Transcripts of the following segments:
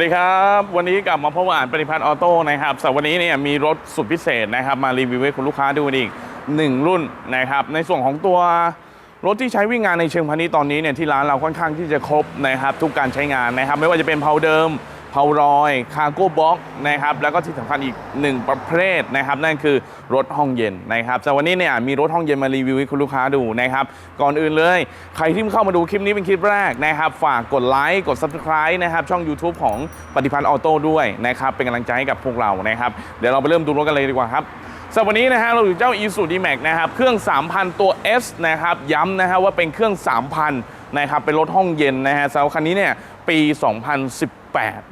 วัสดีครับ วันนี้กลับมาพบกับอ่านปริพันธ์ออโต้นะครับสำหรับวันนี้เนี่ยมีรถสุดพิเศษนะครับ มารีวิวให้คุณลูกค้าดูอีกหนึ่งรุ่นนะครับ ในส่วนของตัวรถที่ใช้วิ่งงานในเชิงพาณิชย์ตอนนี้เนี่ยที่ร้านเราค่อนข้างที่จะครบนะครับ ทุกการใช้งานนะครับ ไม่ว่าจะเป็นเพาเดิม เพารอยคาร์โก้บ็อกนะครับแล้วก็ที่สำคัญอีกหนึ่งประเภทนะครับ นั่นคือรถห้องเย็นนะครับแต่วันนี้เนี่ยมีรถห้องเย็นมารีวิวให้คุณลูกค้าดูนะครับ ก่อนอื่นเลย ใครที่เข้ามาดูคลิปนี้เป็นคลิปแรกนะครับ ฝากกดไลค์กด Subscribe นะครับ ช่อง YouTube ของปฏิพันธ์ออโต้ด้วยนะครับ เป็นกำลังใจให้กับพวกเรานะครับ เดี๋ยวเราไปเริ่มดูรถกันเลยดีกว่าครับสำหรับวันนี้นะฮะเราอยู่เจ้า i s u d m a x นะครับเครื่อง 3,000 ตัว S นะครับย้ำนะฮะว่าเป็นเครื่อง 3,000นะครับเป็นรถห้องเย็นนะฮะสำหรับคันนี้เนี่ยปี 2018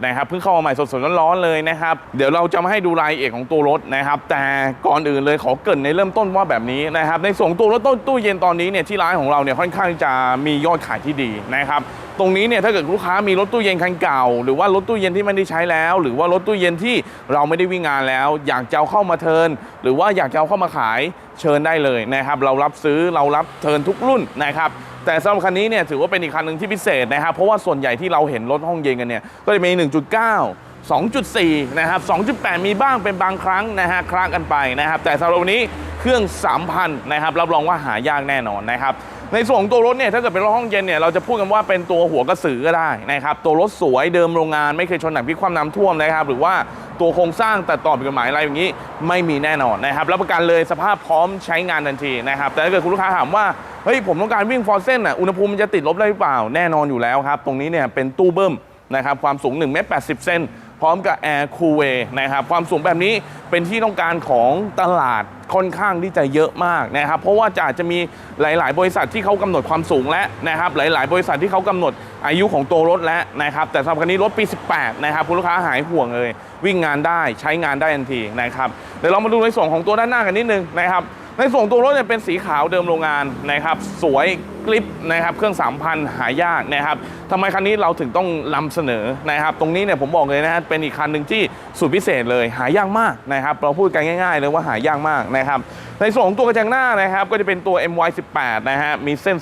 นะครับเพิ่งเข้ามาใหม่สดๆร้อนๆเลยนะครับ เดี๋ยวเราจะมาให้ดูรายละเอียดของตัวรถนะครับ แต่ก่อนอื่นเลยขอเกรินในเริ่มต้นว่าแบบนี้นะครับ ในส่วนของตัวรถตู้เย็นตอนนี้เนี่ยที่ร้านของเราเนี่ยค่อนข้างจะมียอดขายที่ดีนะครับตรงนี้เนี่ยถ้าเกิดลูกค้ามีรถตู้เย็นคันเก่า หรือว่ารถตู้เย็นที่ไม่ได้ใช้แล้ว หรือว่ารถตู้เย็นที่เราไม่ได้วิ่งงานแล้ว อยากจะเอาเข้ามาเทินหรือว่าอยากจะเอาเข้ามาขายเชิญได้เลยนะครับ เรารับซื้อเรารับเทินทุกรุ่นนะครับ แต่สำหรับคันนี้เนี่ยถือว่าเป็นอีกคันหนึ่งที่พิเศษนะครับเพราะว่าส่วนใหญ่ที่เราเห็นรถห้องเย็นกันเนี่ยก็จะมี 1.9 2.4 นะครับ 2.8 มีบ้างเป็นบางครั้งนะฮะคลางกันไปนะครับ แต่สำหรับวันนี้เครื่อง 3,000 นะครับ รับรองว่าหายากแน่นอนนะครับ ในส่วนของตัวรถเนี่ย ถ้าเกิดเป็นรถห้องเย็นเนี่ย เราจะพูดกันว่าเป็นตัวหัวกระสือก็ได้นะครับ ตัวรถสวยเดิมโรงงาน ไม่เคยชนหนักพลิกคว่ำน้ำท่วมนะครับ หรือว่าตัวโครงสร้างตัดต่อผิดกฎหมายอะไรอย่างนี้ ไม่มีแน่นอนนะครับ รับประกันเลยสภาพพร้อมใช้งานทันทีนะครับ แต่ถ้าเกิดคุณลูกค้าถามว่า ฮ้ยผมต้องการวิ่งฟอร์เซนอะอุณหภูมิมันจะติดลบได้หรือเปล่าแน่นอนอยู่แล้วครับ ตรงนี้เนี่ยเป็นตู้เบิ้มนะครับความสูง1เมตร80 เซนพร้อมกับแอร์คูลเวย์นะครับความสูงแบบนี้เป็นที่ต้องการของตลาดค่อนข้างที่จะเยอะมากนะครับเพราะว่าจะอาจจะมีหลาย ๆ บริษัทที่เขากำหนดความสูงและนะครับหลาย ๆ บริษัทที่เขากำหนดอายุของตัวรถแล้วนะครับแต่สำหรับคันนี้รถปี 18 นะครับคุณลูกค้าหายห่วงเลย วิ่งงานได้ใช้งานได้ทันทีนะครับเดี๋ยวเรามาดูในส่วนของตัวด้านหน้ากันนิดนึงนะครับ ในส่วนของตัวรถเนี่ยเป็นสีขาวเดิมโรงงานนะครับ สวยกลิปนะครับเครื่อง 3,000 หายากนะครับทำไมคันนี้เราถึงต้องนำเสนอนะครับ ตรงนี้เนี่ยผมบอกเลยนะฮะเป็นอีกคันหนึ่งที่สุดพิเศษเลยหายากมากนะครับ เราพูดกันง่าย ๆ เลยว่าหายากมากนะครับ ในส่วนของตัวกระจังหน้านะครับ ก็จะเป็นตัว MY18 นะฮะมีเส้น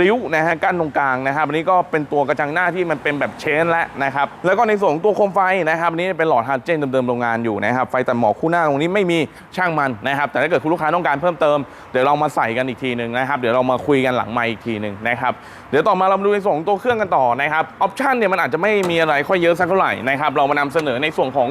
ริ้วนะฮะกั้นตรงกลางนะครับอันนี้ก็เป็นตัวกระจังหน้าที่มันเป็นแบบเชนแล้วนะครับแล้วก็ในส่วนของตัวโคมไฟนะครับอันนี้เป็นหลอดฮาร์เจนเดิมๆโรงงานอยู่นะครับไฟตัดหมอกคู่หน้าตรงนี้ไม่มีช่างมันนะครับแต่ถ้าเกิดคุณลูกค้าต้องการเพิ่มเติมเดี๋ยวเรามาใส่กันอีกทีหนึ่งนะครับเดี๋ยวเรามาคุยกันหลังไมค์อีกทีหนึ่งนะครับเดี๋ยวต่อมาเรามาดูในส่วนของตัวเครื่องกันต่อนะครับออปชันเนี่ยมันอาจจะไม่มีอะไรค่อยเยอะสักเท่าไหร่นะครับเรามานำเสนอในส่วนของ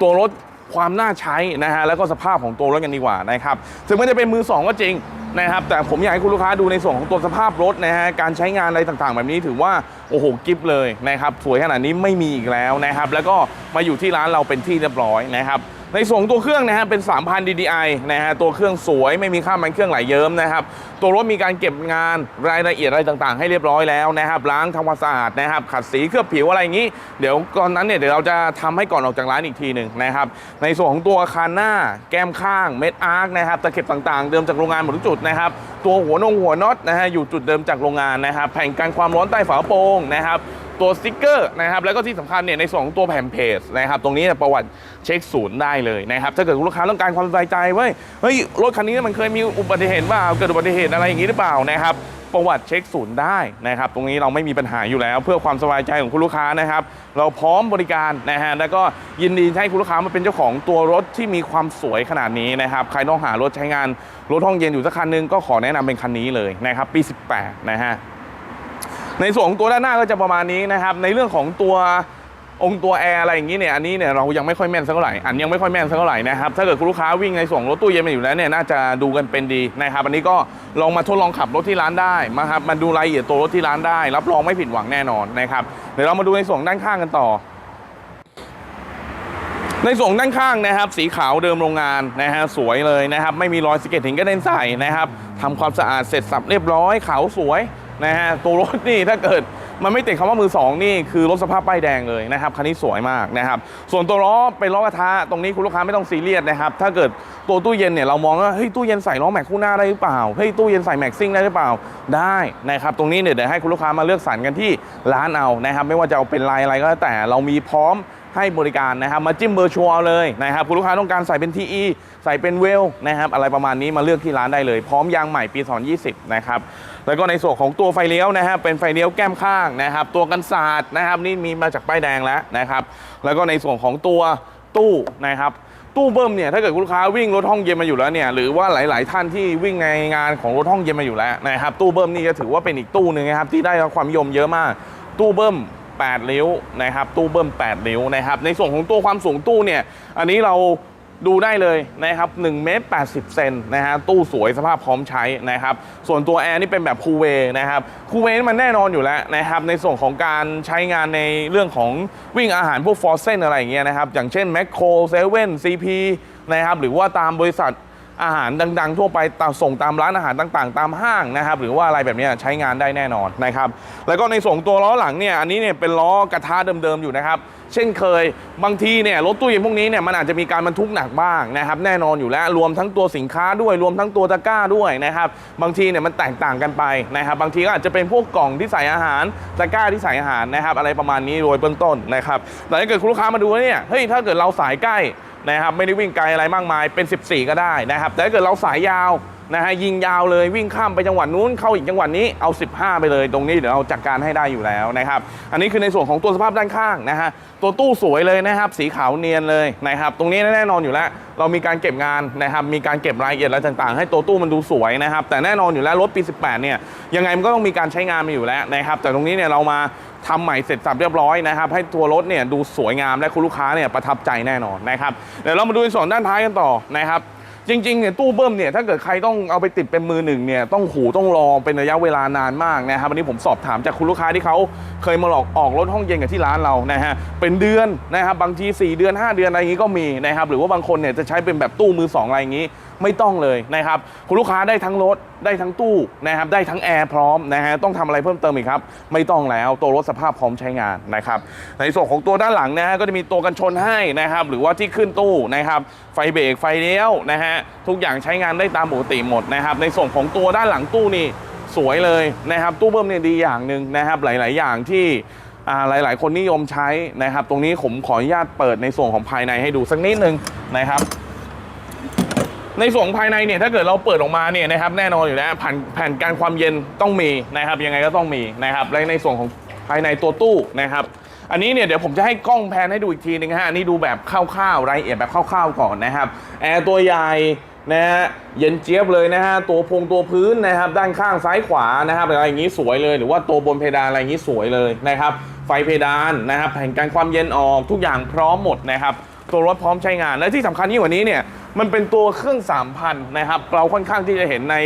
ตัวรถ ความน่าใช้นะฮะแล้วก็สภาพของตัวรถกันดีกว่านะครับถึงมันจะเป็นมือสองก็จริงนะครับแต่ผมอยากให้คุณลูกค้าดูในส่วนของตัวสภาพรถนะฮะการใช้งานอะไรต่างๆ แบบนี้ถือว่าโอ้โหกิฟเลยนะครับสวยขนาดนี้ไม่มีอีกแล้วนะครับแล้วก็มาอยู่ที่ร้านเราเป็นที่เรียบร้อยนะครับ ในส่วนของตัวเครื่องนะฮะเป็น 3,000 DDI นะฮะตัวเครื่องสวยไม่มีค่ามันเครื่องไหลเยิ้มนะครับตัวรถมีการเก็บงานรายละเอียดอะไรต่างๆ ให้เรียบร้อยแล้วนะครับล้างทำความสะอาดนะครับขัดสีเคลือบผิวอะไรอย่างนี้ เดี๋ยวตอนนั้นเนี่ยเดี๋ยวเราจะทำให้ก่อนออกจากร้านอีกทีหนึ่งนะครับในส่วนของตัวคานหน้า แก้มข้างเม็ดอาร์คนะครับตะเข็บต่างๆ เดิมจากโรงงานหมดทุกจุดนะครับตัวหัวนงหัวน็อตนะฮะอยู่จุดเดิมจากโรงงานนะครับแผ่นกันความร้อนใต้ฝากระโปรงนะครับ ตัวสติ๊กเกอร์นะครับแล้วก็ที่สำคัญเนี่ยในส่วนของตัวแผ่นเพจนะครับตรงนี้ประวัติเช็คศูนย์ได้เลยนะครับถ้าเกิดคุณลูกค้าต้องการความสบายใจว้ยเฮ้ยรถคันนี้มันเคยมีอุบัติเหตุเปล่าเกิดอุบัติเหตุอะไรอย่างนี้หรือเปล่านะครับประวัติเช็คศูนย์ได้นะครับ ตรงนี้เราไม่มีปัญหาอยู่แล้ว เพื่อความสบายใจของคุณลูกค้านะครับ เราพร้อมบริการนะฮะแล้วก็ยินดีให้คุณลูกค้ามาเป็นเจ้าของตัวรถที่มีความสวยขนาดนี้นะครับ ใครต้องหารถใช้งานรถห้องเย็นอยู่สักคันนึงก็ขอแนะนำเป็นคันนี้เลยนะครับปี 18 นะฮะ ในส่วนของตัวด้านหน้าก็จะประมาณนี้นะครับ ในเรื่องของตัวองค์ตัวแอร์อะไรอย่างนี้เนี่ยอันนี้เนี่ยเรายังไม่ค่อยแม่นสักเท่าไหร่อันยังไม่ค่อยแม่นสักเท่าไหร่นะครับถ้าเกิดคุณลูกค้าวิ่งในส่วนของรถตู้เย็นมาอยู่แล้วเนี่ยน่าจะดูกันเป็นดีนะครับอันนี้ก็ลองมาทดลองขับรถที่ร้านได้มาครับมาดูรายละเอียดตัวรถที่ร้านได้ รับรองไม่ผิดหวังแน่นอนนะครับเดี๋ยวเรามาดูในส่วนด้านข้างกันต่อ ในส่วนด้านข้างนะครับ สีขาวเดิมโรงงานนะฮะสวยเลยนะครับ ไม่มีรอยสเก็ตหินกระเด็นใส่นะครับทำความสะอาดเสร็จสับเรียบร้อยขาวสวย นะฮะตัวรถนี่ถ้าเกิดมันไม่ติดคำว่ามือสองนี่คือรถสภาพป้ายแดงเลยนะครับคันนี้สวยมากนะครับ ส่วนตัวล้อเป็นล้อกระทะตรงนี้คุณลูกค้าไม่ต้องซีเรียสนะครับ ถ้าเกิดตัวตู้เย็นเนี่ยเรามองว่าเฮ้ยตู้เย็นใส่ล้อแม็กคู่หน้าได้หรือเปล่าเฮ้ยตู้เย็นใส่แม็กซิ่งได้หรือเปล่าได้นะครับตรงนี้เนี่ยเดี๋ยวให้คุณลูกค้ามาเลือกสรรกันที่ร้านเอานะครับ ไม่ว่าจะเอาเป็นลายอะไรก็แล้วแต่เรามีพร้อมให้บริการนะครับมาจิ้มเบอร์ชัวร์เลยนะครับคุณลูกค้าต้องการใส่เป็น TE ใส่เป็นเวลนะครับอะไรประมาณนี้มาเลือกที่ร้านได้เลย พร้อมยางใหม่ปี 2020 นะครับ แล้วก็ในส่วนของตัวไฟเลี้ยวนะครับเป็นไฟเลี้ยวแก้มข้างนะครับ ตัวกันศาสตร์นะครับนี่มีมาจากป้ายแดงแล้วนะครับ แล้วก็ในส่วนของตัวตู้นะครับตู้เบิ้มเนี่ยถ้าเกิดลูกค้าวิ่งรถห้องเย็นมาอยู่แล้วเนี่ยหรือว่าหลาย ๆ ท่านที่วิ่งในงานของรถห้องเย็นมาอยู่แล้วนะครับตู้เบิ้มนี่จะถือว่าเป็นอีกตู้หนึ่งนะครับที่ได้รับความนิยมเยอะมาก ตู้เบิ้ม8นิ้วนะครับตู้เบิ้ม8นิ้วนะครับในส่วนของตัวความสูงตู้เนี่ยอันนี้เรา ดูได้เลยนะครับ1เมตร80 เซนนะฮะตู้สวยสภาพพร้อมใช้นะครับส่วนตัวแอร์นี่เป็นแบบคูเวนะครับคูเวนี่มันแน่นอนอยู่แล้วนะครับในส่วนของการใช้งานในเรื่องของวิ่งอาหารพวกฟอร์เซนอะไรอย่างเงี้ยนะครับอย่างเช่นแมคโครเซเว่นซีพีนะครับหรือว่าตามบริษัท อาหารดังๆ ทั่วไปส่งตามร้านอาหารต่างๆ ตามห้างนะครับหรือว่าอะไรแบบนี้ใช้งานได้แน่นอนนะครับแล้วก็ในส่วนตัวล้อหลังเนี่ยอันนี้เนี่ยเป็นล้อกระทะเดิมๆอยู่นะครับเช่นเคยบางทีเนี่ยรถตู้เย็นพวกนี้เนี่ยมันอาจจะมีการบรรทุกหนักบ้างนะครับแน่นอนอยู่แล้วรวมทั้งตัวสินค้าด้วยรวมทั้งตัวตะกร้าด้วยนะครับบางทีเนี่ยมันแตกต่างกันไปนะครับบางทีก็อาจจะเป็นพวกกล่องที่ใส่อาหารตะกร้าที่ใส่อาหารนะครับอะไรประมาณนี้โดยเบื้องต้นนะครับแต่ถ้าเกิดคุณลูกค้ามาดูเนี่ยเฮ้ยถ้าเกิดเราสายใกล้ นะครับไม่ได้วิ่งไกลอะไรมากมายเป็น 14 ก็ได้นะครับ แต่ถ้าเกิดเราสายยาว นะฮะยิงยาวเลยวิ่งข้ามไปจังหวัดนู้นเข้าอีกจังหวัดนี้เอา 15 ไปเลยตรงนี้เดี๋ยวเราจัดการให้ได้อยู่แล้วนะครับอันนี้คือในส่วนของตัวสภาพด้านข้างนะฮะตัวตู้สวยเลยนะครับสีขาวเนียนเลยนะครับตรงนี้แน่นอนอยู่แล้ว เรามีการเก็บงานนะครับมีการเก็บรายละเอียดอะไรต่างๆ ให้ตัวตู้มันดูสวยนะครับแต่แน่นอนอยู่แล้วรถปี 18 เนี่ยยังไงมันก็ต้องมีการใช้งานมาอยู่แล้วนะครับแต่ตรงนี้เนี่ยเรามาทำใหม่เสร็จสับเรียบร้อยนะครับให้ตัวรถเนี่ยดูสวยงามและคุณลูกค้าเนี่ยประทับใจแน่นอนนะครับเดี๋ยวเรามาดูในส่วนด้านท้ายกันต่อนะครับ จริงๆเนี่ยตู้เบิ้มเนี่ยถ้าเกิดใครต้องเอาไปติดเป็นมือหนึ่งเนี่ยต้องหูต้องรอเป็นระยะเวลานานมากนะครับวันนี้ผมสอบถามจากคุณลูกค้าที่เขาเคยมาหลอกออกรถห้องเย็นกับที่ร้านเรานะฮะเป็นเดือนนะครับบางที 4 เดือน 5 เดือนอะไรอย่างนี้ก็มีนะครับหรือว่าบางคนเนี่ยจะใช้เป็นแบบตู้มือสองอะไรอย่างนี้ ไม่ต้องเลยนะครับคุณลูกค้าได้ทั้งรถได้ทั้งตู้นะครับได้ทั้งแอร์พร้อมนะฮะต้องทำอะไรเพิ่มเติมอีกครับ ไม่ต้องแล้วตัวรถสภาพพร้อมใช้งานนะครับในส่วนของตัวด้านหลังนะฮะก็จะมีตัวกันชนให้นะครับหรือว่าที่ขึ้นตู้นะครับไฟเบรกไฟเลี้ยวนะฮะทุกอย่างใช้งานได้ตามปกติหมดนะครับในส่วนของตัวด้านหลังตู้นี่สวยเลยนะครับตู้เบิ้มเนี่ยดีอย่างหนึ่งนะครับหลาย ๆ อย่างที่อ่าหลาย ๆ คนนิยมใช้นะครับ ตรงนี้ผมขออนุญาตเปิดในส่วนของภายในให้ดูสักนิดนึงนะครับ ในส่วนภายในเนี่ยถ้าเกิดเราเปิดออกมาเนี่ยนะครับแน่นอนอยู่แล้วแผ่นแผ่นการความเย็นต้องมีนะครับยังไงก็ต้องมีนะครับและในส่วนของภายในตัวตู้นะครับอันนี้เนี่ยเดี๋ยวผมจะให้กล้องแพนให้ดูอีกทีนึงฮะอันนี้ดูแบบคร่าวๆรายละเอียดแบบคร่าวๆก่อนนะครับแอร์ตัวใหญ่นะฮะเย็นเจี๊ยบเลยนะฮะตัวพงตัวพื้นนะครับด้านข้างซ้ายขวานะครับอะไรอย่างนี้สวยเลย หรือว่าตัวบนเพดานอะไรอย่างนี้สวยเลยนะครับไฟเพดานนะครับแผ่นกันความเย็นออกทุกอย่างพร้อมหมดนะครับตัวรถพร้อมใช้งานและที่สำคัญยิ่งกว่านี้เนี่ยมันเป็นตัวเครื่อง 3,000 นะครับ เราค่อนข้างที่จะเห็นใน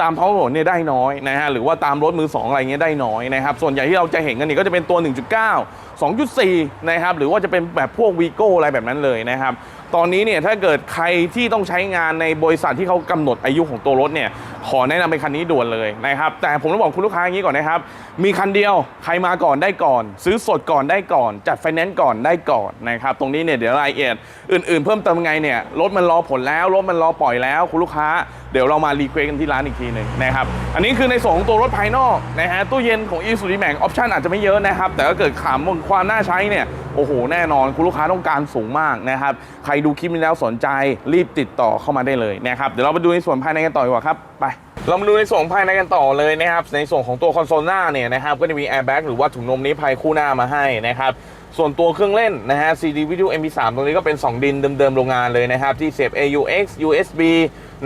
ตามท้องถนนเนี่ยได้น้อยนะฮะหรือว่าตามรถมือ 2 อะไรเงี้ยได้น้อยนะครับ ส่วนใหญ่ที่เราจะเห็นกันนี่ก็จะเป็นตัว 1.9 2.4 นะครับ หรือว่าจะเป็นแบบพวกวีโก้อะไรแบบนั้นเลยนะครับ ตอนนี้เนี่ยถ้าเกิดใครที่ต้องใช้งานในบริษัทที่เขากำหนดอายุของตัวรถเนี่ยขอแนะนำเป็นคันนี้ด่วนเลยนะครับ แต่ผมต้องบอกคุณลูกค้าอย่างนี้ก่อนนะครับ มีคันเดียวใครมาก่อนได้ก่อน ซื้อสดก่อนได้ก่อน จัดไฟแนนซ์ก่อนได้ก่อนนะครับตรงนี้เนี่ยเดี๋ยวรายละเอียดอื่น ๆ เพิ่มเติมไงเนี่ยรถมันรอผลแล้วรถมันรอปล่อยแล้วคุณลูกค้า เดี๋ยวเรามารีเควสกันที่ร้านอีกทีหนึ่งนะครับอันนี้คือในส่วนของตัวรถภายนอกนะฮะตู้เย็นของ e s u d i m a x ออปชันอาจจะไม่เยอะนะครับ แต่ถ้าเกิดขามความน่าใช้เนี่ยโอ้โห แน่นอนคุณลูกค้าต้องการสูงมากนะครับ ใครดูคลิปนี้แล้วสนใจรีบติดต่อเข้ามาได้เลยนะครับ เดี๋ยวเราไปดูในส่วนภายในกันต่อดีกว่าครับ ไป เรามาดูในส่วนภายในกันต่อเลยนะครับ ในส่วนของตัวคอนโซลหน้าเนี่ยนะครับ ก็จะมีแอร์แบ็กหรือว่าถุงลมนิรภัยคู่หน้ามาให้นะครับ ส่วนตัวเครื่องเล่นนะฮะ CD Video MP3 ตรงนี้ก็เป็น 2 ดินเดิมๆโรงงานเลยนะครับ ที่เสียบ AUX USB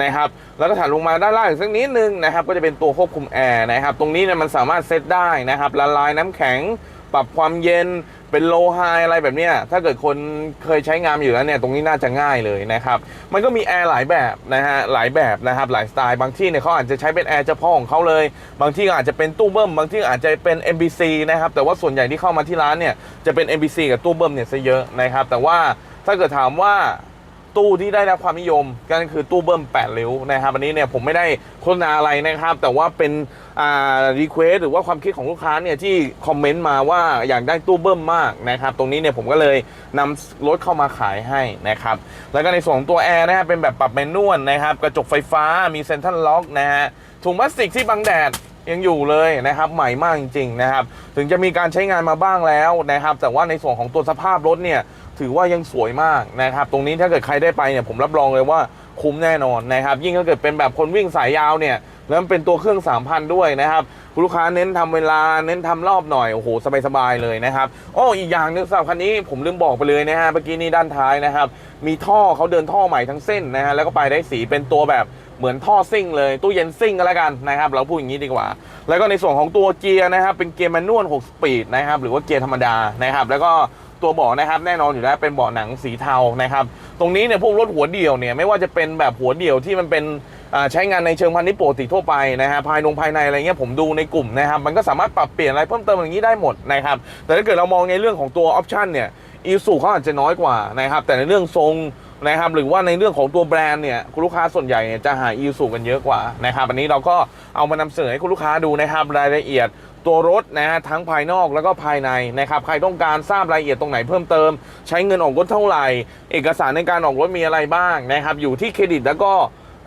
นะครับแล้วก็ถัดลงมาด้านล่างสักนิดนึงนะครับ ก็จะเป็นตัวควบคุมแอร์นะครับ ตรงนี้เนี่ยมันสามารถเซตได้นะครับละลายน้ำแข็ง ปรับความเย็น เป็นโลไฮอะไรแบบเนี้ยถ้าเกิดคนเคยใช้งานอยู่แล้วเนี่ยตรงนี้น่าจะง่ายเลยนะครับมันก็มีแอร์หลายแบบนะฮะหลายแบบนะครับหลายสไตล์บางที่เนี่ยเขาอาจจะใช้เป็นแอร์เฉพาะของเขาเลย บางที่ก็อาจจะเป็นตู้เบิ้มบางที่อาจจะเป็น MBC นะครับแต่ว่าส่วนใหญ่ที่เข้ามาที่ร้านเนี่ยจะเป็น MBC กับตู้เบิ้มเนี่ยซะเยอะนะครับแต่ว่าถ้าเกิดถามว่า ตู้ที่ได้รับความนิยมก็คือตู้เบิ้ม8ริ้วนะครับอันนี้เนี่ยผมไม่ได้โฆษณาอะไรนะครับ แต่ว่าเป็นอ่ารีเควสหรือว่าความคิดของลูกค้าเนี่ยที่คอมเมนต์มาว่าอยากได้ตู้เบิ้มมากนะครับ ตรงนี้เนี่ยผมก็เลยนำรถเข้ามาขายให้นะครับ แล้วก็ในส่วนของตัวแอร์นะครับเป็นแบบปรับแมนนวลนะครับ กระจกไฟฟ้ามีเซ็นทรัลล็อกนะฮะถุงพลาสติกที่บังแดดยังอยู่เลยนะครับใหม่มากจริงๆนะครับ ถึงจะมีการใช้งานมาบ้างแล้วนะครับ แต่ว่าในส่วนของตัวสภาพรถเนี่ย ถือว่ายังสวยมากนะครับ ตรงนี้ถ้าเกิดใครได้ไปเนี่ยผมรับรองเลยว่าคุ้มแน่นอนนะครับ ยิ่งถ้าเกิดเป็นแบบคนวิ่งสายยาวเนี่ยแล้วมันเป็นตัวเครื่อง 3,000 ด้วยนะครับลูกค้าเน้นทำเวลาเน้นทำรอบหน่อยโอ้โหสบายๆเลยนะครับอ้ออีกอย่างหนึงสำหรับคันนี้ผมลืมบอกไปเลยนะฮะเมื่อกี้นี้ด้านท้ายนะครับ มีท่อเขาเดินท่อใหม่ทั้งเส้นนะฮะแล้วก็ไปได้สีเป็นตัวแบบเหมือนท่อซิ่งเลยตู้เย็นซิ่งก็แล้วกันนะครับ เราพูดอย่างนี้ดีกว่า แล้วก็ในส่วนของตัวเกียร์นะครับเป็นเกียร์แมนนวล6สปีดนะครับหรือว่าเกียร์ธรรมดานะครับ แล้วก็ ตัวเบาะนะครับแน่นอนอยู่แล้วเป็นเบาะหนังสีเทานะครับ ตรงนี้เนี่ยพวกรถหัวเดี่ยวเนี่ยไม่ว่าจะเป็นแบบหัวเดี่ยวที่มันเป็นใช้งานในเชิงพาณิชย์ปกติทั่วไปนะฮะภายนงภายในอะไรเงี้ยผมดูในกลุ่มนะครับมันก็สามารถปรับเปลี่ยนอะไรเพิ่มเติมอย่างนี้ได้หมดนะครับแต่ถ้าเกิดเรามองในเรื่องของตัวออปชันเนี่ยอีซูเขาอาจจะน้อยกว่านะครับแต่ในเรื่องทรงนะครับหรือว่าในเรื่องของตัวแบรนด์เนี่ยคุณลูกค้าส่วนใหญ่จะหาอีซูกันเยอะกว่านะครับอันนี้เราก็เอามานำเสนอให้คุณลูกค้าดูนะครับรายละเอียด ตัวรถนะฮะทั้งภายนอกแล้วก็ภายในนะครับใครต้องการทราบรายละเอียดตรงไหนเพิ่มเติม ใช้เงินออกรถเท่าไหร่ เอกสารในการออกรถมีอะไรบ้างนะครับอยู่ที่เครดิตแล้วก็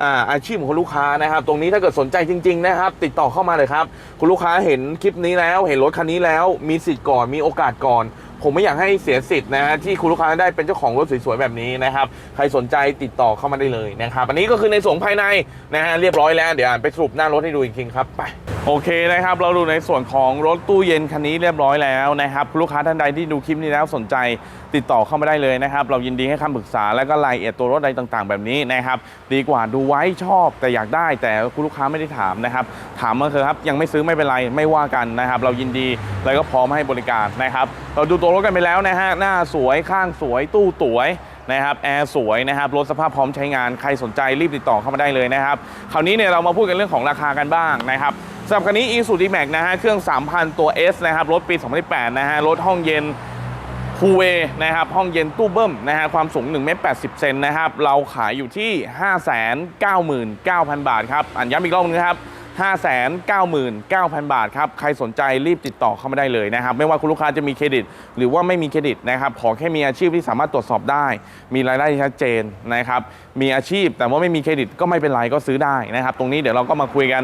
อาอาชีพของลูกค้านะครับ ตรงนี้ถ้าเกิดสนใจจริง ๆ นะครับ ติดต่อเข้ามาเลยครับ คุณลูกค้าเห็นคลิปนี้แล้ว เห็นรถคันนี้แล้ว มีสิทธิ์ก่อนมีโอกาสก่อน ผมไม่อยากให้เสียสิทธิ์นะฮะที่คุณลูกค้าได้เป็นเจ้าของรถสวยๆแบบนี้นะครับ ใครสนใจติดต่อเข้ามาได้เลยนะครับ อันนี้ก็คือในส่วนภายในนะฮะเรียบร้อยแล้วเดี๋ยวอ่านไปสรุปหน้ารถให้ดูอีกทีครับไปโอเคนะครับ เราดูในส่วนของรถตู้เย็นคันนี้เรียบร้อยแล้วนะครับคุณลูกค้าท่านใดที่ดูคลิปนี้แล้วสนใจติดต่อเข้ามาได้เลยนะครับ เรายินดีให้คำปรึกษาและก็รายละเอียดตัวรถอะไรต่าง ๆ แบบนี้นะครับ ดีกว่าดูไว้ชอบแต่อยากได้ แต่คุณลูกค้าไม่ได้ถามนะครับ ถามมาเถอะครับยังไม่ซื้อไม่เป็นไรไม่ว่ากันนะครับ เรายินดีแล้วก็พร้อมให้บริการนะครับ เราดูตัวรถกันไปแล้วนะฮะหน้าสวยข้างสวยตู้สวยนะครับแอร์สวยนะครับรถสภาพพร้อมใช้งานใครสนใจรีบติดต่อเข้ามาได้เลยนะครับคราวนี้เนี่ยเรามาพูดกันเรื่องของราคากันบ้างนะครับสำหรับคันนี้ e s u d m a x นะฮะเครื่อง 3,000 ตัว S นะครับรถปี 2018 นะฮะรถห้องเย็นคูเวนะครับห้องเย็นตู้เบิ้มนะฮะความสูง1เมตร80 เซนนะครับเราขายอยู่ที่ 599,000 บาทครับอันย้ำอีกรอบนึงนะครับ 599,000 บาทครับ ใครสนใจรีบติดต่อเข้ามาได้เลยนะครับ ไม่ว่าคุณลูกค้าจะมีเครดิต หรือว่าไม่มีเครดิตนะครับ ขอแค่มีอาชีพที่สามารถตรวจสอบได้ มีรายได้ที่ชัดเจนนะครับ มีอาชีพแต่ว่าไม่มีเครดิตก็ไม่เป็นไรก็ซื้อได้นะครับ ตรงนี้เดี๋ยวเราก็มาคุยกัน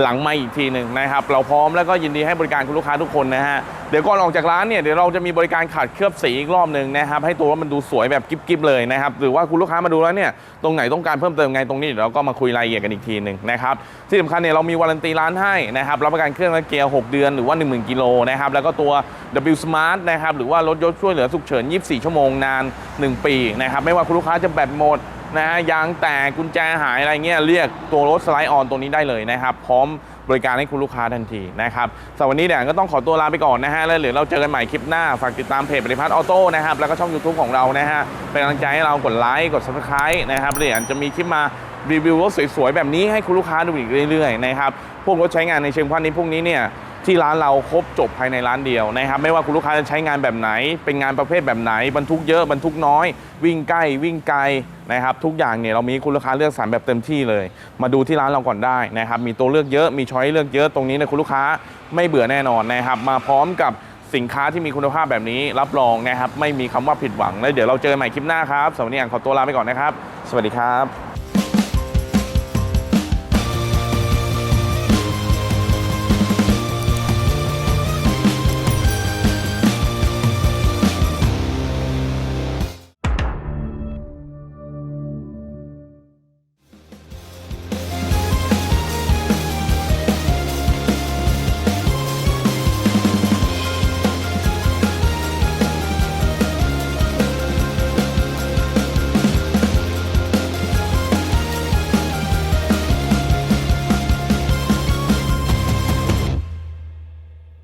หลังไม่อีกทีหนึ่งนะครับ เราพร้อมแล้วก็ยินดีให้บริการคุณลูกค้าทุกคนนะฮะ เดี๋ยวก่อนออกจากร้านเนี่ยเดี๋ยวเราจะมีบริการขัดเคลือบสีอีกรอบหนึ่งนะครับ ให้ตัวรถมันดูสวยแบบกิ๊บๆเลยนะครับ หรือว่าคุณลูกค้ามาดูแล้วเนี่ยตรงไหนต้องการเพิ่มเติมไงตรงนี้เดี๋ยวเราก็มาคุยรายละเอียดกันอีกทีหนึ่งนะครับที่สำคัญเนี่ยเรามีวารันตีร้านให้นะครับรับประกันเครื่องและเกียร์ 6 เดือนหรือว่า 10,000กิโลนะครับแล้วก็ตัว W Smart นะครับหรือว่ารถยนต์ช่วยเหลือฉุกเฉิน 24 ชั่วโมงนาน 1 ปีนะครับไม่ว่าคุณลูกค้าจะแบตหมด นะฮะยางแตกกุญแจหายอะไรเงี้ยเรียกตัวรถสไลด์ออนตัวนี้ได้เลยนะครับพร้อมบริการให้คุณลูกค้าทันทีนะครับสำหรับวันนี้เดี๋ยวก็ต้องขอตัวลาไปก่อนนะฮะแล้วเดี๋ยวเราเจอกันใหม่คลิปหน้า ฝากติดตามเพจปฏิพัฒน์ออโต้นะครับแล้วก็ช่อง YouTube ของเรานะฮะเป็นกำลังใจให้เรากดไลค์กด Subscribe นะครับเดี๋ยวจะมีคลิปมารีวิวรถสวยๆแบบนี้ให้คุณลูกค้าดูอีกเรื่อยๆนะครับพวกรถใช้งานในเชิงพาณิชย์พวกนี้เนี่ย ที่ร้านเราครบจบภายในร้านเดียวนะครับ ไม่ว่าคุณลูกค้าจะใช้งานแบบไหน เป็นงานประเภทแบบไหน บรรทุกเยอะบรรทุกน้อย วิ่งใกล้วิ่งไกลนะครับ ทุกอย่างเนี่ยเรามีคุณลูกค้าเลือกสรรแบบเต็มที่เลย มาดูที่ร้านเราก่อนได้นะครับ มีตัวเลือกเยอะมีช้อยเลือกเยอะตรงนี้เนี่ยคุณลูกค้าไม่เบื่อแน่นอนนะครับ มาพร้อมกับสินค้าที่มีคุณภาพแบบนี้รับรองนะครับ ไม่มีคำว่าผิดหวังแล้วเดี๋ยวเราเจอกันใหม่คลิปหน้าครับสำหรับวันนี้อ่านขอตัวลาไปก่อนนะครับ สวัสดีครับ